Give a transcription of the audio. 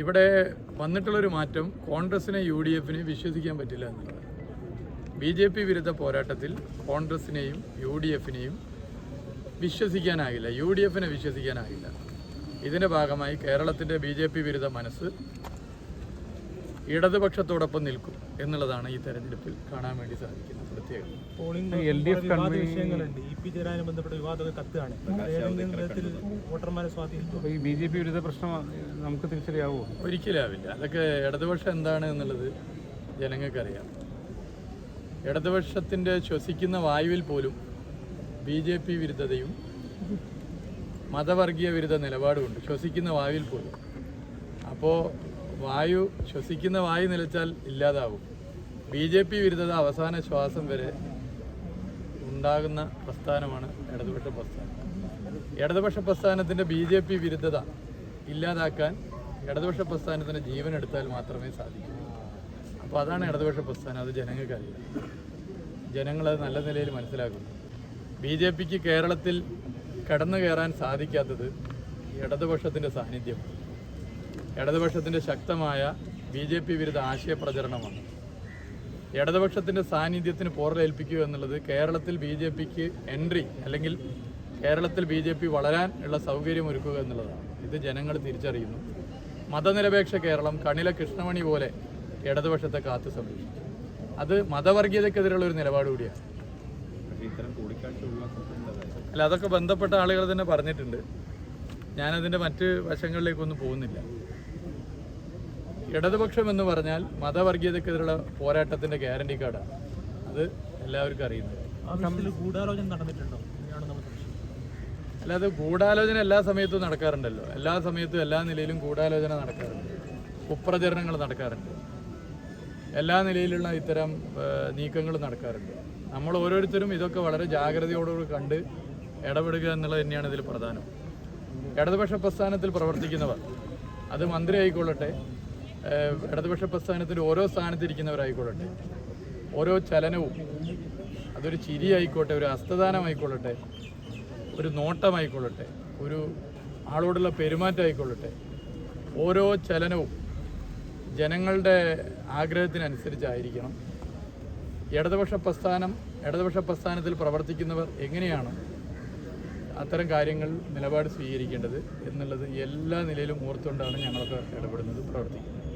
ഇവിടെ വന്നിട്ടുള്ളൊരു മാറ്റം കോൺഗ്രസിനെ യു ഡി എഫിനെ വിശ്വസിക്കാൻ പറ്റില്ല എന്നുള്ളത് ബി ജെ പി വിരുദ്ധ പോരാട്ടത്തിൽ കോൺഗ്രസിനെയും യു ഡി എഫിനെയും വിശ്വസിക്കാനാകില്ല. യു ഡി എഫിനെ വിശ്വസിക്കാനാകില്ല. ഇതിന്റെ ഭാഗമായി കേരളത്തിന്റെ ബി ജെ പി വിരുദ്ധ മനസ്സ് ഇടതുപക്ഷത്തോടൊപ്പം നിൽക്കും എന്നുള്ളതാണ് ഈ തെരഞ്ഞെടുപ്പിൽ കാണാൻ വേണ്ടി സാധിക്കുന്ന പ്രത്യേകത. പോളിംഗ് എൽ ഡി എഫ് വിവാദ കൺവീനിങ് വിഷയങ്ങളുണ്ട്. ഇ പി ജയരാജനെ ബന്ധപ്പെട്ട വിവാദമൊക്കെ കത്തുകയാണ്. വിധത്തിൽ വോട്ടർമാരെ സ്വാധീനിക്കും. ഈ ബി ജെ പി വിരുദ്ധ പ്രശ്നം നമുക്ക് തിരിച്ചറിയാവോ? ഒരിക്കലാവില്ല. അതൊക്കെ ഇടതുപക്ഷം എന്താണ് എന്നുള്ളത് ജനങ്ങൾക്കറിയാം. ഇടതുപക്ഷത്തിന്റെ ശ്വസിക്കുന്ന വായുവിൽ പോലും ബി ജെ പി വിരുദ്ധതയും മതവർഗീയ വിരുദ്ധ നിലപാടുമുണ്ട്. ശ്വസിക്കുന്ന വായുവിൽ പോലും. അപ്പോൾ വായു ശ്വസിക്കുന്ന വായു നിലച്ചാൽ ഇല്ലാതാവും. ബി ജെ പി വിരുദ്ധത അവസാന ശ്വാസം വരെ ഉണ്ടാകുന്ന പ്രസ്ഥാനമാണ് ഇടതുപക്ഷ പ്രസ്ഥാനം. ഇടതുപക്ഷ പ്രസ്ഥാനത്തിന്റെ ബി ജെ പി വിരുദ്ധത ഇല്ലാതാക്കാൻ ഇടതുപക്ഷ പ്രസ്ഥാനത്തിന് ജീവൻ എടുത്താൽ മാത്രമേ സാധിക്കൂ. അപ്പോൾ അതാണ് ഇടതുപക്ഷ പ്രസ്ഥാനം. അത് ജനങ്ങൾക്കറിയാം. ജനങ്ങളത് നല്ല നിലയിൽ മനസ്സിലാക്കുന്നു. ബി ജെ പിക്ക് കേരളത്തിൽ കടന്നു കയറാൻ സാധിക്കാത്തത് ഇടതുപക്ഷത്തിന്റെ സാന്നിധ്യമാണ്. ഇടതുപക്ഷത്തിന്റെ ശക്തമായ ബി ജെ പി വിരുദ്ധ ആശയ പ്രചരണമാണ്. ഇടതുപക്ഷത്തിന്റെ സാന്നിധ്യത്തിന് പോറലേൽപ്പിക്കുക എന്നുള്ളത് കേരളത്തിൽ ബി ജെ പിക്ക് എൻട്രി അല്ലെങ്കിൽ കേരളത്തിൽ ബി ജെ പി വളരാൻ ഉള്ള സൗകര്യം ഒരുക്കുക എന്നുള്ളതാണ്. ഇത് ജനങ്ങൾ തിരിച്ചറിയുന്നു. മതനിരപേക്ഷ കേരളം കണില കൃഷ്ണമണി പോലെ ഇടതുപക്ഷത്തെ കാത്തു സംരക്ഷിച്ചു അത് മതവർഗീയതക്കെതിരെയുള്ള ഒരു നിലപാട് കൂടിയാണ്. അല്ല അതൊക്കെ ബന്ധപ്പെട്ട ആളുകൾ തന്നെ പറഞ്ഞിട്ടുണ്ട്. ഞാനതിന്റെ മറ്റ് വശങ്ങളിലേക്കൊന്നും പോകുന്നില്ല. ഇടതുപക്ഷം എന്ന് പറഞ്ഞാൽ മതവർഗീയതക്കെതിരെയുള്ള പോരാട്ടത്തിന്റെ ഗ്യാരണ്ടി കാർഡാണ് അത് എല്ലാവർക്കും അറിയുന്നത്. അല്ലാതെ ഗൂഢാലോചന എല്ലാ സമയത്തും നടക്കാറുണ്ടല്ലോ. എല്ലാ സമയത്തും എല്ലാ നിലയിലും ഗൂഢാലോചന നടക്കാറുണ്ട്. കുപ്രചരണങ്ങൾ നടക്കാറുണ്ട്. എല്ലാ നിലയിലുള്ള ഇത്തരം നീക്കങ്ങൾ നടക്കാറുണ്ട്. നമ്മൾ ഓരോരുത്തരും ഇതൊക്കെ വളരെ ജാഗ്രതയോടുകൂടി കണ്ട് ഇടപെടുക എന്നുള്ളത് തന്നെയാണ് ഇതിൽ പ്രധാനം. ഇടതുപക്ഷ പ്രസ്ഥാനത്തിൽ പ്രവർത്തിക്കുന്നവർ അത് മന്ത്രി ആയിക്കൊള്ളട്ടെ ഇടതുപക്ഷ പ്രസ്ഥാനത്തിന്റെ ഓരോ സ്ഥാനത്തിരിക്കുന്നവരായിക്കൊള്ളട്ടെ ഓരോ ചലനവും അതൊരു ചിരി ആയിക്കോട്ടെ ഒരു ഹസ്തദാനമായിക്കൊള്ളട്ടെ ഒരു നോട്ടമായിക്കൊള്ളട്ടെ ഒരു ആളോടുള്ള പെരുമാറ്റമായിക്കൊള്ളട്ടെ. ഓരോ ചലനവും ജനങ്ങളുടെ ആഗ്രഹത്തിനനുസരിച്ചായിരിക്കണം. ഇടതുപക്ഷ പ്രസ്ഥാനം ഇടതുപക്ഷ പ്രസ്ഥാനത്തിൽ പ്രവർത്തിക്കുന്നവർ എങ്ങനെയാണ് അത്തരം കാര്യങ്ങൾ നിലപാട് സ്വീകരിക്കേണ്ടത് എന്നുള്ളത് എല്ലാ നിലയിലും ഓർത്തുകൊണ്ടാണ് ഞങ്ങളൊക്കെ ഇടപെടുന്നത് പ്രവർത്തിക്കുന്നത്.